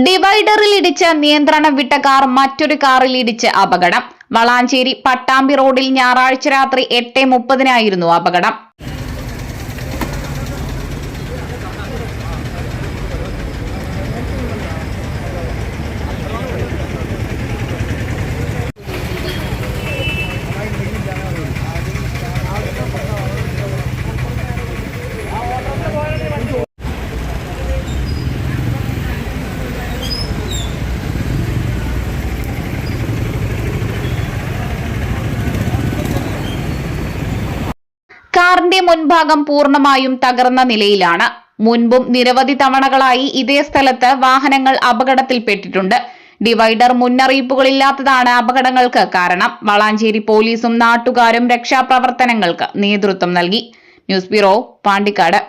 ഡിവൈഡറിൽ ഇടിച്ച് നിയന്ത്രണം വിട്ട കാർ മറ്റൊരു കാറിൽ ഇടിച്ച് അപകടം. വളാഞ്ചേരി പട്ടാമ്പി റോഡിൽ ഞായറാഴ്ച രാത്രി എട്ട് മുപ്പതിനായിരുന്നു അപകടം. കാറിന്റെ മുൻഭാഗം പൂർണമായും തകർന്ന നിലയിലാണ്. മുൻപും നിരവധി തവണകളായി ഇതേ സ്ഥലത്ത് വാഹനങ്ങൾ അപകടത്തിൽപ്പെട്ടിട്ടുണ്ട്. ഡിവൈഡർ മുന്നറിയിപ്പുകളില്ലാത്തതാണ് അപകടങ്ങൾക്ക് കാരണം. വളാഞ്ചേരി പോലീസും നാട്ടുകാരും രക്ഷാപ്രവർത്തനങ്ങൾക്ക് നേതൃത്വം നൽകി. News bureau Pandikkad.